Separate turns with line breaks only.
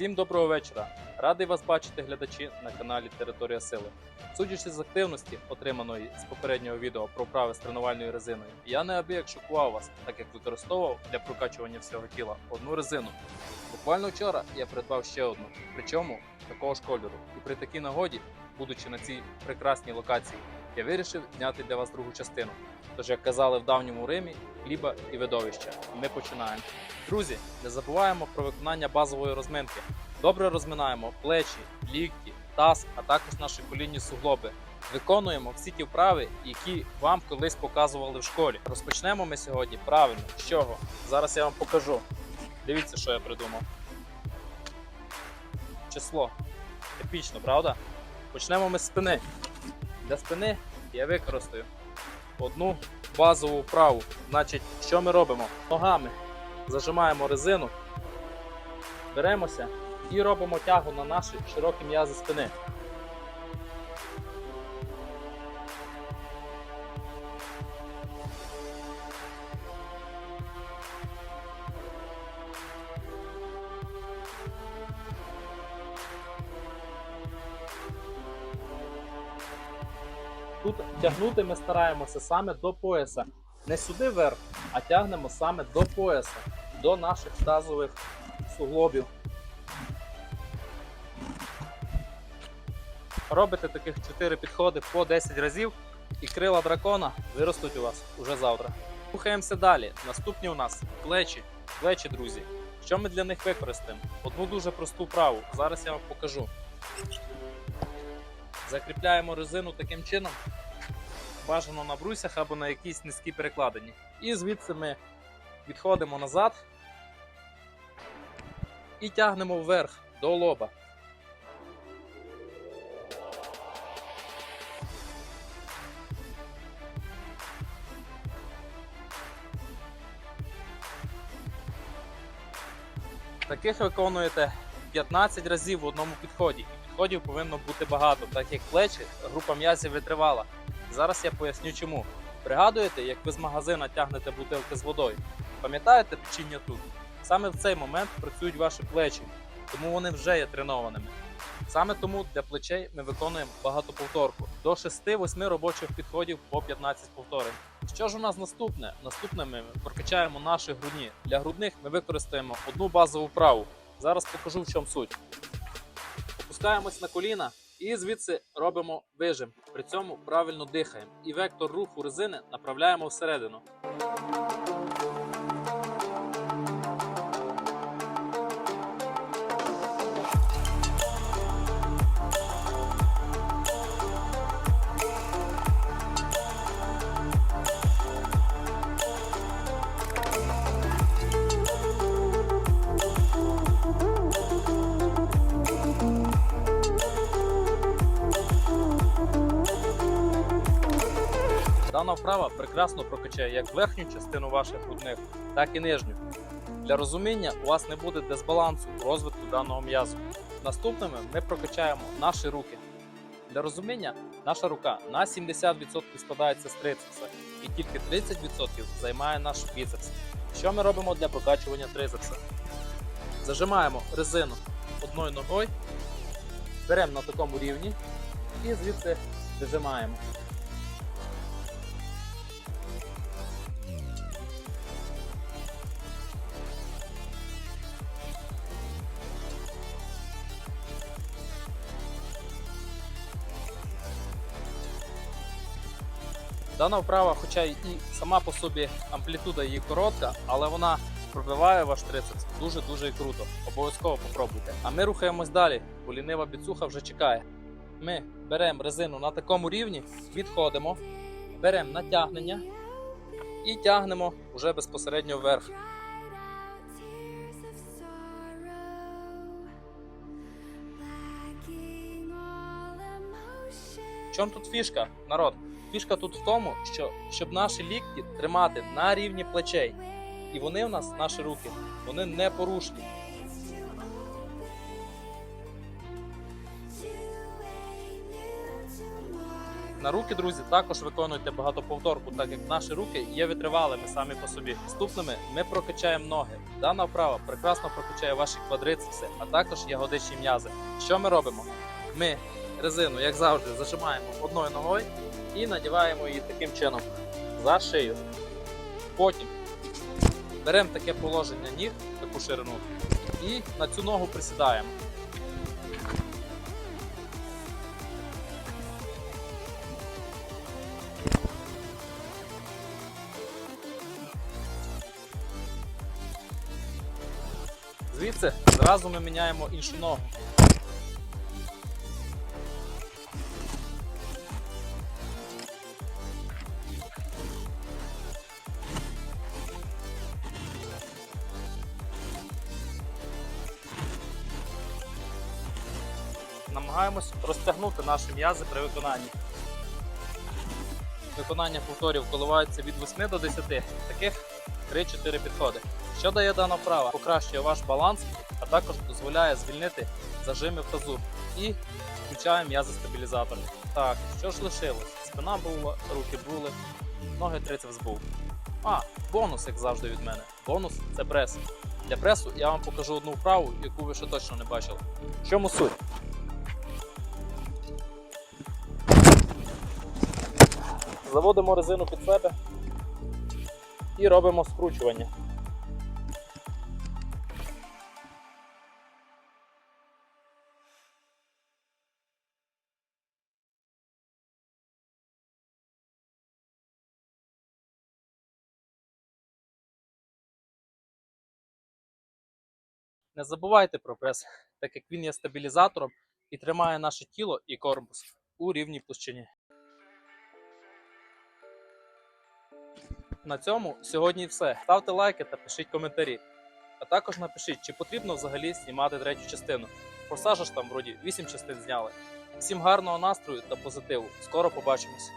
Всім доброго вечора! Радий вас бачити, глядачі на каналі Територія Сили. Судячи з активності, отриманої з попереднього відео про вправи з тренувальною резиною, я неабияк шокував вас, так як використовував для прокачування всього тіла одну резину. Буквально вчора я придбав ще одну, причому такого ж кольору. І при такій нагоді, будучи на цій прекрасній локації, я вирішив зняти для вас другу частину. Тож, як казали в давньому Римі, хліба і видовища. Ми починаємо. Друзі, не забуваємо про виконання базової розминки. Добре розминаємо плечі, лікті, таз, а також наші колінні суглоби. Виконуємо всі ті вправи, які вам колись показували в школі. Розпочнемо ми сьогодні правильно. З чого? Зараз я вам покажу. Дивіться, що я придумав. Число. Епічно, правда? Почнемо ми з спини. Для спини я використаю одну базову вправу. Значить, що ми робимо? Ногами зажимаємо резину, беремося і робимо тягу на наші широкі м'язи спини. Тут тягнути ми стараємося саме до пояса. Не сюди вверх, а тягнемо саме до пояса, до наших тазових суглобів. Робите таких 4 підходи по 10 разів, і крила дракона виростуть у вас уже завтра. Рухаємося далі. Наступні у нас плечі. Плечі, друзі. Що ми для них використаємо? Одну дуже просту вправу. Зараз я вам покажу. Закріпляємо резину таким чином, бажано на брусях або на якійсь низькій перекладині. І звідси ми відходимо назад і тягнемо вверх до лоба. Таких виконуєте 15 разів в одному підході. І підходів повинно бути багато, так як плечі група м'язів витривала. Зараз я поясню чому. Пригадуєте, як ви з магазина тягнете бутилки з водою? Пам'ятаєте печіння тут? Саме в цей момент працюють ваші плечі, тому вони вже є тренованими. Саме тому для плечей ми виконуємо багатоповторку до 6-8 робочих підходів по 15 повторень. Що ж у нас наступне? Наступне ми прокачаємо наші грудні. Для грудних ми використаємо одну базову вправу. Зараз покажу в чому суть. Опускаємось на коліна і звідси робимо вижим. При цьому правильно дихаємо. І вектор руху резини направляємо всередину. Дана вправа прекрасно прокачає як верхню частину ваших грудних, так і нижню. Для розуміння у вас не буде дисбалансу у розвитку даного м'язу. Наступними ми прокачаємо наші руки. Для розуміння, наша рука на 70% складається з трицепса, і тільки 30% займає наш біцепс. Що ми робимо для прокачування трицепса? Зажимаємо резину одною ногою, беремо на такому рівні і звідси вижимаємо. Дана вправа, хоча і сама по собі амплітуда її коротка, але вона пробиває ваш трицепс дуже-дуже круто. Обов'язково попробуйте. А ми рухаємось далі, бо лінива біцуха вже чекає. Ми беремо резину на такому рівні, відходимо, беремо натягнення і тягнемо вже безпосередньо вверх. В чому тут фішка, народ? Фішка тут в тому, що щоб наші лікті тримати на рівні плечей. І вони у нас, наші руки, вони не порушні. На руки, друзі, також виконуйте багатоповторку, так як наші руки є витривалими самі по собі. Наступними ми прокачаємо ноги. Дана вправа прекрасно прокачає ваші квадрицепси, а також ягодичні м'язи. Що ми робимо? Ми резину, як завжди, зажимаємо одною ногою і надіваємо її таким чином за шию. Потім беремо таке положення ніг, таку ширину, і на цю ногу присідаємо. Звідси зразу ми міняємо іншу ногу. Намагаємось розтягнути наші м'язи при виконанні. Виконання повторів коливається від 8 до 10, таких 3-4 підходи. Що дає дана вправа? Покращує ваш баланс, а також дозволяє звільнити зажими в тазу і включає м'язи стабілізатори. Так, що ж лишилось? Спина була, руки були, ноги трицепс був. А, бонус, як завжди від мене. Бонус це прес. Для пресу я вам покажу одну вправу, яку ви ще точно не бачили. В чому суть? Заводимо резину під себе і робимо скручування. Не забувайте про прес, так як він є стабілізатором і тримає наше тіло і корпус у рівній площині. На цьому сьогодні все. Ставте лайки та пишіть коментарі. А також напишіть, чи потрібно взагалі знімати третю частину. Форсажа ж там вроді 8 частин зняли. Всім гарного настрою та позитиву. Скоро побачимось.